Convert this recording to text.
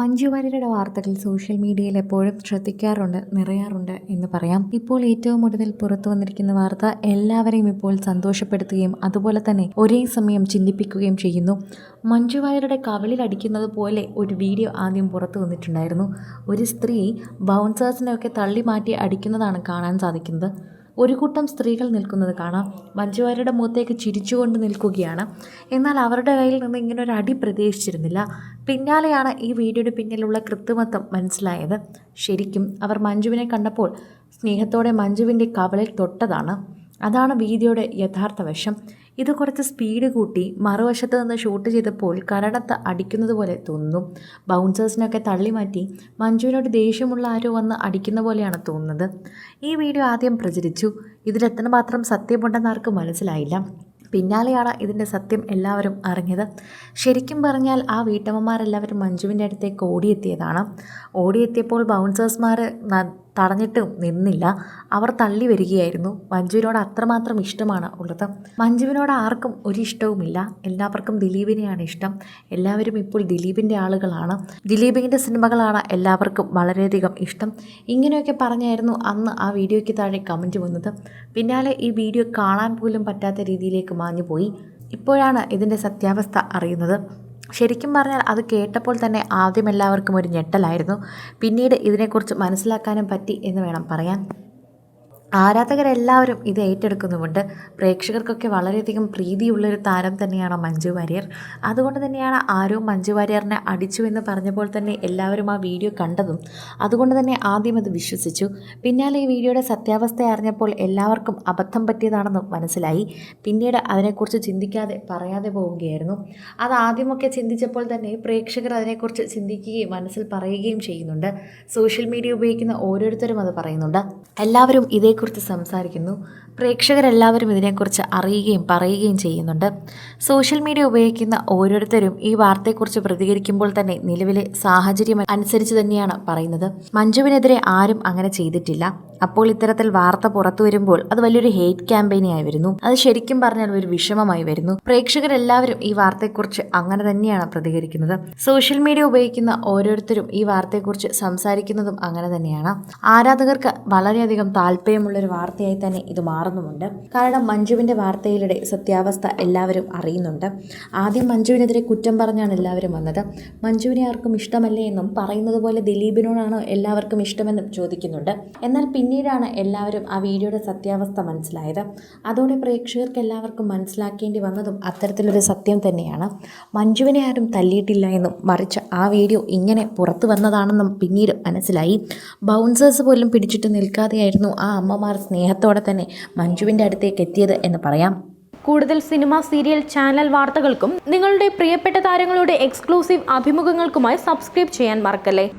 മഞ്ജു വാര്യരുടെ വാർത്തകൾ സോഷ്യൽ മീഡിയയിൽ എപ്പോഴും ശ്രദ്ധിക്കാറുണ്ട് നിറയാറുണ്ട് എന്ന് പറയാം. ഇപ്പോൾ ഏറ്റവും ഒടുവിൽ പുറത്തു വന്നിരിക്കുന്ന വാർത്ത എല്ലാവരെയും ഇപ്പോൾ സന്തോഷപ്പെടുത്തുകയും അതുപോലെ തന്നെ ഒരേ സമയം ചിന്തിപ്പിക്കുകയും ചെയ്യുന്നു. മഞ്ജു വാര്യരുടെ കവളിലടിക്കുന്നത് പോലെ ഒരു വീഡിയോ ആദ്യം പുറത്തു വന്നിട്ടുണ്ടായിരുന്നു. ഒരു സ്ത്രീ ബൗൺസേഴ്സിനെയൊക്കെ തള്ളി മാറ്റി അടിക്കുന്നതാണ് കാണാൻ സാധിക്കുന്നത്. ഒരു കൂട്ടം സ്ത്രീകൾ നിൽക്കുന്നത് കാണാം. മഞ്ജുവാരിയുടെ മുഖത്തേക്ക് ചിരിച്ചുകൊണ്ട് നിൽക്കുകയാണ്. എന്നാൽ അവരുടെ കയ്യിൽ നിന്ന് ഇങ്ങനെ ഒരു അടി പ്രതീക്ഷിച്ചിരുന്നില്ല. പിന്നാലെയാണ് ഈ വീഡിയോയുടെ പിന്നിലുള്ള കൃത്രിമത്വം മനസ്സിലായത്. ശരിക്കും അവർ മഞ്ജുവിനെ കണ്ടപ്പോൾ സ്നേഹത്തോടെ മഞ്ജുവിന്റെ കവളിൽ തൊട്ടതാണ്. അതാണ് വീതിയുടെ യഥാർത്ഥ വശം. ഇത് കുറച്ച് സ്പീഡ് കൂട്ടി. മറുവശത്ത് നിന്ന് ഷൂട്ട് ചെയ്തപ്പോൾ കരടത്ത് അടിക്കുന്നത് പോലെ തോന്നുന്നു. ബൗൺസേഴ്സിനൊക്കെ തള്ളി മാറ്റി. മഞ്ജുവിനോട് ദേഷ്യമുള്ള ആരോ വന്ന് അടിക്കുന്ന പോലെയാണ് തോന്നുന്നത്. ഈ വീഡിയോ ആദ്യം പ്രചരിച്ചു. ഇതിലെത്ര മാത്രം സത്യമുണ്ടെന്ന് ആർക്കും മനസ്സിലായില്ല. പിന്നാലെയാണ് ഇതിന്റെ സത്യം എല്ലാവരും അറിഞ്ഞത്. ശരിക്കും പറഞ്ഞാൽ ആ വീട്ടമ്മമാരെല്ലാവരും മഞ്ജുവിന്റെ അടുത്തേക്ക് ഓടിയെത്തിയതാണ്. ഓടിയെത്തിയപ്പോൾ ബൗൺസേഴ്സ്മാർ തടഞ്ഞിട്ടും നിന്നില്ല. അവർ തള്ളി വരികയായിരുന്നു. മഞ്ജുവിനോട് അത്രമാത്രം ഇഷ്ടമാണ് ഉള്ളത്. മഞ്ജുവിനോട് ആർക്കും ഒരു ഇഷ്ടവുമില്ല എല്ലാവർക്കും ദിലീപിനെയാണ് ഇഷ്ടം. എല്ലാവരും ഇപ്പോൾ ദിലീപിന്റെ ആളുകളാണ്. ദിലീപിന്റെ സിനിമകളാണ് എല്ലാവർക്കും വളരെയധികം ഇഷ്ടം. ഇങ്ങനെയൊക്കെ പറഞ്ഞായിരുന്നു അന്ന് ആ വീഡിയോയ്ക്ക് താഴെ കമന്റ് വന്നത്. പിന്നാലെ ഈ വീഡിയോ കാണാൻ പോലും പറ്റാത്ത രീതിയിലേക്ക് മാഞ്ഞുപോയി ഇപ്പോഴാണ് ഇതിന്റെ സത്യാവസ്ഥ അറിയുന്നത്. ശരിക്കും പറഞ്ഞാൽ അത് കേട്ടപ്പോൾ തന്നെ ആദ്യം എല്ലാവർക്കും ഒരു ഞെട്ടലായിരുന്നു. പിന്നീട് ഇതിനെക്കുറിച്ച് മനസ്സിലാക്കാനും പറ്റി എന്ന് വേണം പറയാൻ. ആരാധകരെല്ലാവരും ഇത് ഏറ്റെടുക്കുന്നുമുണ്ട്. പ്രേക്ഷകർക്കൊക്കെ വളരെയധികം പ്രീതിയുള്ളൊരു താരം തന്നെയാണ് മഞ്ജു വാര്യർ. അതുകൊണ്ട് തന്നെയാണ് ആരോ മഞ്ജു വാര്യറിനെ അടിച്ചു എന്ന് പറഞ്ഞപ്പോൾ തന്നെ എല്ലാവരും ആ വീഡിയോ കണ്ടതും. അതുകൊണ്ട് തന്നെ ആദ്യം അത് വിശ്വസിച്ചു. പിന്നാലെ ഈ വീഡിയോയുടെ സത്യാവസ്ഥ അറിഞ്ഞപ്പോൾ എല്ലാവർക്കും അബദ്ധം പറ്റിയതാണെന്ന് മനസ്സിലായി. പിന്നീട് അതിനെക്കുറിച്ച് ചിന്തിക്കാതെ പറയാതെ പോവുകയായിരുന്നു. അത് ആദ്യമൊക്കെ ചിന്തിച്ചപ്പോൾ തന്നെ പ്രേക്ഷകർ അതിനെക്കുറിച്ച് ചിന്തിക്കുകയും മനസ്സിൽ പറയുകയും ചെയ്യുന്നുണ്ട്. സോഷ്യൽ മീഡിയ ഉപയോഗിക്കുന്ന ഓരോരുത്തരും അത് പറയുന്നുണ്ട്. എല്ലാവരും ഇതേ ഇതിനെക്കുറിച്ച് സംസാരിക്കുന്നു. പ്രേക്ഷകരെല്ലാവരും ഇതിനെക്കുറിച്ച് അറിയുകയും പറയുകയും ചെയ്യുന്നുണ്ട്. സോഷ്യൽ മീഡിയ ഉപയോഗിക്കുന്ന ഓരോരുത്തരും ഈ വാർത്തയെക്കുറിച്ച് പ്രതികരിക്കുമ്പോൾ തന്നെ നിലവിലെ സാഹചര്യം അനുസരിച്ച് തന്നെയാണ് പറയുന്നത്. മഞ്ജുവിനെതിരെ ആരും അങ്ങനെ ചെയ്തിട്ടില്ല. അപ്പോൾ ഇത്തരത്തിൽ വാർത്ത പുറത്തു വരുമ്പോൾ അത് വലിയൊരു ഹെയ്റ്റ് ക്യാമ്പയിനായി വരുന്നു. അത് ശരിക്കും പറഞ്ഞാൽ ഒരു വിഷമമായി വരുന്നു. പ്രേക്ഷകരെല്ലാവരും ഈ വാർത്തയെക്കുറിച്ച് അങ്ങനെ തന്നെയാണ് പ്രതികരിക്കുന്നത്. സോഷ്യൽ മീഡിയ ഉപയോഗിക്കുന്ന ഓരോരുത്തരും ഈ വാർത്തയെക്കുറിച്ച് സംസാരിക്കുന്നതും അങ്ങനെ തന്നെയാണ്. ആരാധകർക്ക് വളരെയധികം താല്പര്യമുള്ളൊരു വാർത്തയായി തന്നെ ഇത് മാറുന്നുമുണ്ട് കാരണം മഞ്ജുവിന്റെ വാർത്തയിലൂടെ സത്യാവസ്ഥ എല്ലാവരും അറിയുന്നുണ്ട്. ആദ്യം മഞ്ജുവിനെതിരെ കുറ്റം പറഞ്ഞാണ് എല്ലാവരും വന്നത്. മഞ്ജുവിനെ ആർക്കും ഇഷ്ടമല്ലേ എന്നും പറയുന്നത് പോലെ ദിലീപിനോടാണോ എല്ലാവർക്കും ഇഷ്ടമെന്നും ചോദിക്കുന്നുണ്ട്. എന്നാൽ പിന്നീടാണ് എല്ലാവരും ആ വീഡിയോയുടെ സത്യാവസ്ഥ മനസ്സിലായത്. അതോടെ പ്രേക്ഷകർക്ക് എല്ലാവർക്കും മനസ്സിലാക്കേണ്ടി വന്നതും അത്തരത്തിലൊരു സത്യം തന്നെയാണ്. മഞ്ജുവിനെ ആരും തല്ലിയിട്ടില്ല എന്നും മറിച്ച് ആ വീഡിയോ ഇങ്ങനെ പുറത്തു വന്നതാണെന്നും പിന്നീട് മനസ്സിലായി. ബൗൺസേഴ്സ് പോലും പിടിച്ചിട്ട് നിൽക്കാതെയായിരുന്നു ആ അമ്മമാർ സ്നേഹത്തോടെ തന്നെ മഞ്ജുവിന്റെ അടുത്തേക്ക് എത്തിയത് എന്ന് പറയാം. കൂടുതൽ സിനിമ സീരിയൽ ചാനൽ വാർത്തകൾക്കും നിങ്ങളുടെ പ്രിയപ്പെട്ട താരങ്ങളുടെ എക്സ്ക്ലൂസീവ് അഭിമുഖങ്ങൾക്കുമായി സബ്സ്ക്രൈബ് ചെയ്യാൻ മറക്കല്ലേ?